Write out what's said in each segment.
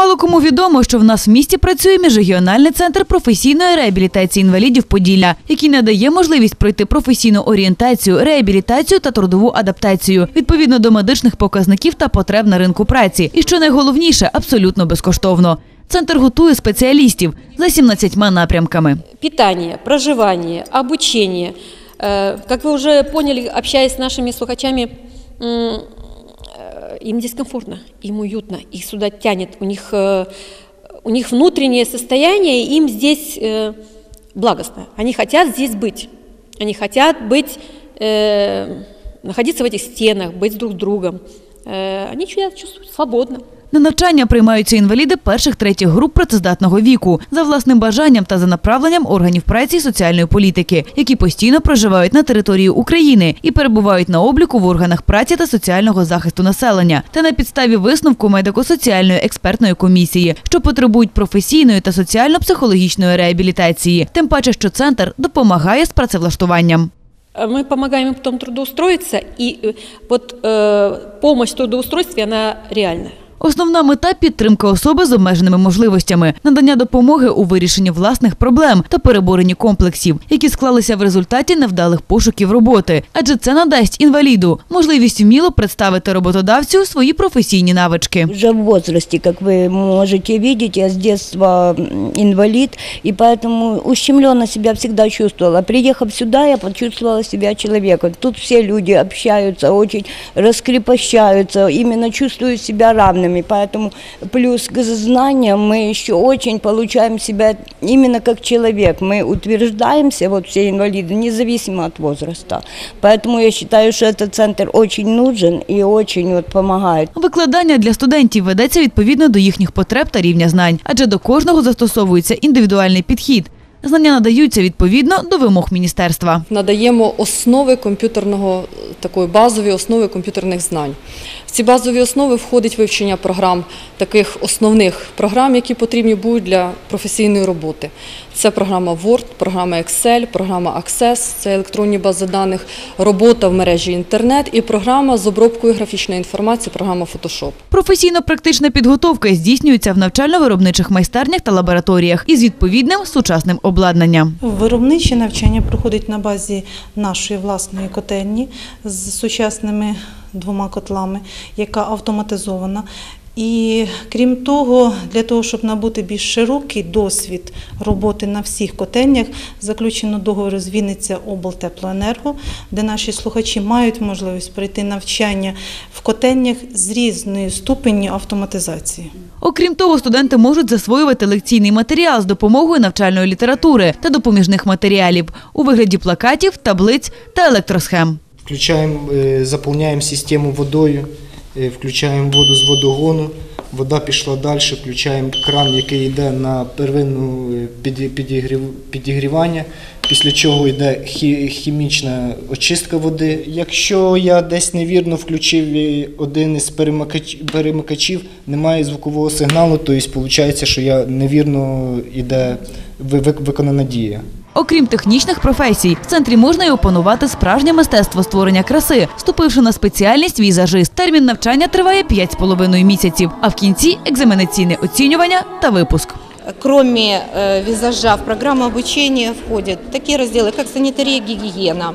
Мало кому відомо, що в нас в місті працює міжрегіональний центр професійної реабілітації інвалідів Поділля, який надає можливість пройти професійну орієнтацію, реабілітацію та трудову адаптацію відповідно до медичних показників та потреб на ринку праці. І що найголовніше, абсолютно безкоштовно. Центр готує спеціалістів за 17 напрямками. питание, проживание, обучение. Э, Как вы уже поняли, общаясь с нашими слухачами, м, э, Им дискомфортно, им уютно, их сюда тянет, у них, э, у них внутреннее состояние, им здесь э, благостно. Они хотят здесь быть, они хотят быть, э, находиться в этих стенах, быть друг с другом. Они чувствуют свободно. На навчання приймаються інваліди перших третіх груп працездатного віку за власним бажанням та за направленням органів праці і соціальної політики, які постійно проживають на території України і перебувають на обліку в органах праці та соціального захисту населення, та на підставі висновку медико-соціальної експертної комісії, що потребують професійної та соціально-психологічної реабілітації. Тим паче, що центр допомагає з працевлаштуванням. Э, Мы помогаем им потом трудоустроиться, и э, вот э, помощь в трудоустройстве, она реальная. Основна мета підтримка особи з обмеженими можливостями, надання допомоги у вирішенні власних проблем та переборенні комплексів, які склалися в результаті невдалих пошуків роботи. Адже це надасть інваліду можливість вміло представити роботодавцю свої професійні навички. Уже в возрасте, как вы можете видеть, я с детства м, инвалид, и поэтому ущемленно себя всегда чувствовала. Приехав сюда, я почувствовала себя человеком. Тут все люди общаются, очень раскрепощаются, именно чувствую себя равными. Поэтому плюс к знаниям мы еще очень получаем себя именно как человек. Мы утверждаемся, вот все инвалиды, независимо от возраста. Поэтому я считаю, что этот центр очень нужен и очень вот помогает. Викладання для студентів ведеться відповідно до їхніх потреб та рівня знань, адже до кожного застосовується індивідуальний підхід. Знання надаються відповідно до вимог міністерства. надаємо основи комп'ютерного такої базові основи комп'ютерних знань. В ці базові основи входить вивчення програм, таких основних програм, які потрібні будуть для професійної роботи. Це програма Word, програма Excel, програма Access, це електронні бази даних, робота в мережі інтернет і програма з обробкою графічної інформації, програма Photoshop. Професійно-практична підготовка здійснюється в навчально-виробничих майстернях та лабораторіях із відповідним сучасним обладнанням. Виробниче навчання проходить на базі нашої власної котельні з сучасними двома котлами, яка автоматизована. І крім того, для того, щоб набути більш широкий досвід роботи на всіх котельнях, заключено договір з Вінниця облтеплоенерго, де наші слухачі мають можливість пройти навчання в котельнях з різною ступенню автоматизації. Окрім того, студенти можуть засвоювати лекційний матеріал з допомогою навчальної літератури та допоміжних матеріалів у вигляді плакатів, таблиць та електросхем. Включаємо, е, заповняємо систему водою, е, включаємо воду з водогону, вода пішла далі, включаємо кран, який йде на первинну е, піді- підігрів- підігрівання, після чого йде хімічна очистка води. Якщо я десь невірно включив е, один із перемикачів, немає звукового сигналу, то виходить, що я невірно йде ви- ви- виконана дія. Окрім технічних професій, в центрі можна й опанувати справжнє мистецтво створення краси, вступивши на спеціальність візажист. Термін навчання триває 5,5 місяців, а в кінці екзаменаційне оцінювання та випуск. Кроме э, визажа, в программу обучения входят такие разделы, как санитария, гигиена, эм,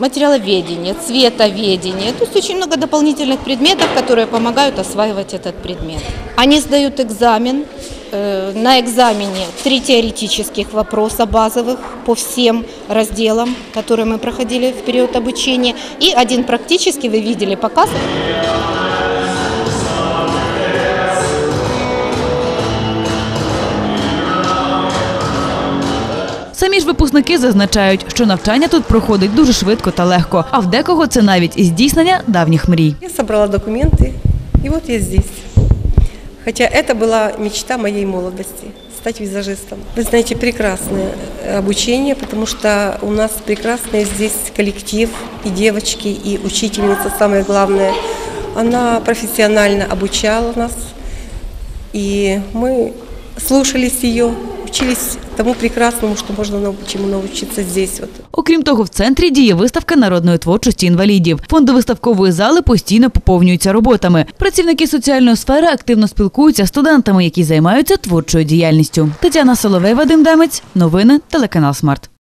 материаловедение, цветоведение. То есть очень много дополнительных предметов, которые помогают осваивать этот предмет. Они сдают экзамен. Э, На экзамене три теоретических вопроса базовых по всем разделам, которые мы проходили в период обучения, и один практический, вы видели показ, Самі ж випускники зазначають, що навчання тут проходить дуже швидко та легко, а в декого це навіть і здійснення давніх мрій. Я собрала документы, и вот я здесь. Хотя это была мечта моей молодости – стать визажистом. Вы знаете, прекрасное э, обучение, потому что у нас прекрасный здесь коллектив, и девочки, и учительница, самое главное. Она профессионально обучала нас, и мы слушались ее, научились тому прекрасному, що можна чому навчитися здесь. Окрім того, в центрі діє виставка народної творчості інвалідів. Фонди виставкової зали постійно поповнюються роботами. Працівники соціальної сфери активно спілкуються з студентами, які займаються творчою діяльністю. Тетяна Соловей, Вадим Демець. Новини телеканал Смарт.